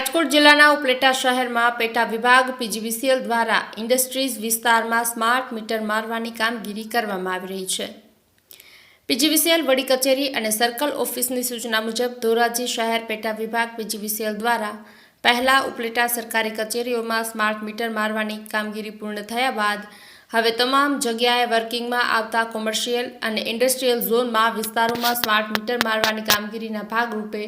રાજકોટ જિલ્લાના ઉપલેટા શહેરમાં પેટા વિભાગ પીજીવીસીએલ દ્વારા ઇન્ડસ્ટ્રીઝ વિસ્તારમાં સ્માર્ટ મીટર મારવાની કામગીરી કરવામાં આવી રહી છે. પીજીવીસીએલ વડી કચેરી અને સર્કલ ઓફિસની સૂચના મુજબ ધોરાજી શહેર પેટા વિભાગ પીજીવીસીએલ દ્વારા પહેલા ઉપલેટા સરકારી કચેરીઓમાં સ્માર્ટ મીટર મારવાની કામગીરી પૂર્ણ થયા બાદ હવે તમામ જગ્યાએ વર્કિંગમાં આવતા કોમર્શિયલ અને ઇન્ડસ્ટ્રીયલ ઝોનમાં વિસ્તારોમાં સ્માર્ટ મીટર મારવાની કામગીરીના ભાગરૂપે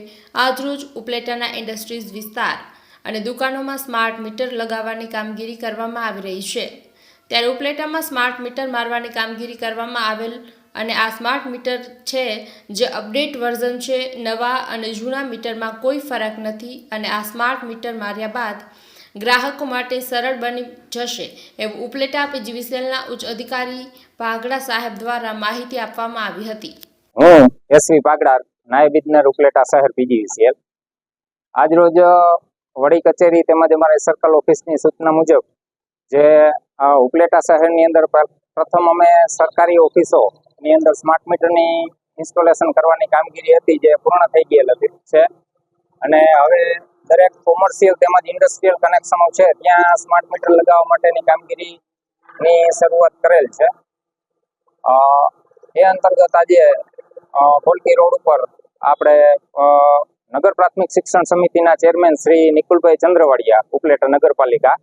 આજરોજ ઉપલેટાના ઇન્ડસ્ટ્રીઝ વિસ્તાર અને દુકાનોમાં સ્માર્ટ મીટર લગાવવાની કામગીરી કરવામાં આવી રહી છે. ત્યારે ઉપલેટામાં સ્માર્ટ મીટર મારવાની કામગીરી કરવામાં આવેલ અને આ સ્માર્ટ મીટર છે જે અપડેટ વર્ઝન છે, નવા અને જૂના મીટરમાં કોઈ ફરક નથી અને આ સ્માર્ટ મીટર માર્યા બાદ ગ્રાહકો માટે સરળ બની જશે એવું ઉપલેટા પીજીવીસીએલના ઉચ્ચ અધિકારી ભાગડા સાહેબ દ્વારા માહિતી આપવામાં આવી હતી. હું એસવી પાગડા નાયબ ઇજનેર ઉપલેટા શહેર પીજીવીસીએલ આજરોજ વડી કચેરી તેમજ અમારી સર્કલ ઓફિસની સૂચના મુજબ, જે ઉપલેટા શહેરની અંદર પ્રથમ અમે સરકારી ઓફિસોની અંદર સ્માર્ટ મીટરની ઇન્સ્ટોલેશન કરવાની કામગીરી હતી જે પૂર્ણ થઈ ગયેલ હતી, છે. અને હવે દરેક કોમર્શિયલ તેમજ ઇન્ડસ્ટ્રીયલ કનેક્શનો છે ત્યાં સ્માર્ટ મીટર લગાવવા માટેની કામગીરીની શરૂઆત કરેલ છે. એ અંતર્ગત આજે અ, રોડ ઉપર આપણે નગર પ્રાથમિક શિક્ષણ સમિતિના ચેરમેન શ્રી નિકુલભાઈ ચંદ્રવાડિયા ઉપલેટા નગરપાલિકા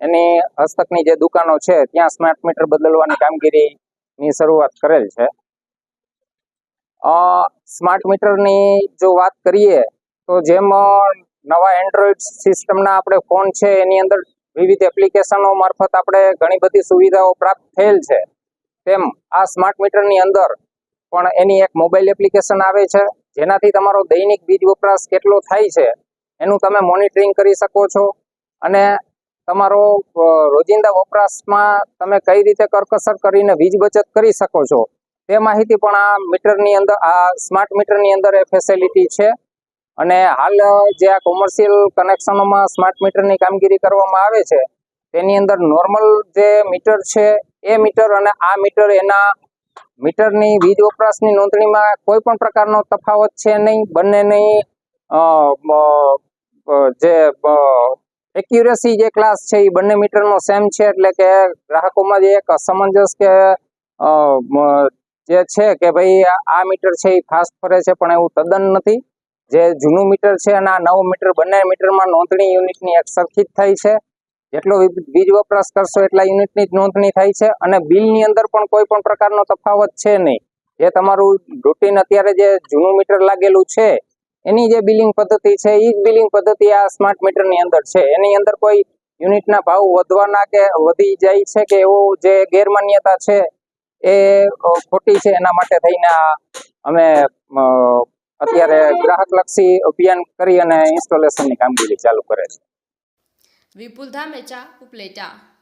એની હસ્તકની જે દુકાનો છે ત્યાં સ્માર્ટ મીટર બદલવાની કામગીરીની શરૂઆત કરેલ છે. સ્માર્ટ મીટરની જો વાત કરીએ તો જેમ નવા એન્ડ્રોઈડ સિસ્ટમના આપણે ફોન છે, એની અંદર વિવિધ એપ્લિકેશનો મારફત આપણે ઘણી બધી સુવિધાઓ પ્રાપ્ત થયેલ છે. તેમ આ સ્માર્ટ મીટરની અંદર પણ એની એક મોબાઈલ એપ્લિકેશન આવે છે, જેનાથી તમારો દૈનિક વીજ વપરાશ કેટલો થાય છે, એનું તમે મોનિટરિંગ કરી શકો છો. અને તમારો રોજિંદા વપરાશમાં તમે કઈ રીતે કરકસર કરીને વીજ બચત કરી શકો છો, તે માહિતી પણ આ મીટરની અંદર, આ સ્માર્ટ મીટરની અંદર એ ફેસિલિટી છે. અને હાલ જે આ કોમર્શિયલ કનેક્શનોમાં સ્માર્ટ મીટરની કામગીરી કરવામાં આવે છે, તેની અંદર નોર્મલ જે મીટર છે, એ મીટર અને આ મીટર એના મીટરની વીજ વપરાશની નોંધણીમાં કોઈ પણ પ્રકારનો તફાવત છે નહીં, બંનેની નહીં જે એક્યુરેસી જે ક્લાસ છે, એ બંને મીટરનો સેમ છે, એટલે કે ગ્રાહકોમાં જે એક અસમંજસ કે જે છે કે ભાઈ આ મીટર છે એ ફાસ્ટ ફરે છે, પણ એવું તદ્દન નથી. જે જૂનું મીટર છે અને આ નવું મીટર બંને મીટરમાં નોંધણી યુનિટની એક સરખી થાય છે. જેટલો વીજ વપરાશ કરશો એટલા યુનિટની જ નોંધણી થાય છે અને બિલની અંદર પણ કોઈ પણ પ્રકારનો તફાવત છે નહીં. જે તમારું રૂટીન અત્યારે જે જૂનું મીટર લાગેલું છે, એની જે બિલિંગ પદ્ધતિ છે એ જ બિલિંગ પદ્ધતિ આ સ્માર્ટ મીટરની અંદર છે. એની અંદર કોઈ યુનિટના ભાવ વધવાના કે વધી જાય છે કે એવો જે ગેરમાન્યતા છે, એ ખોટી છે એના માટે થઈને અમે અત્યારે ગ્રાહકલક્ષી અભિયાન કરી અને ઇન્સ્ટોલેશનની કામગીરી ચાલુ કરે છે. વિપુલ ધામેચા ઉપલેટા.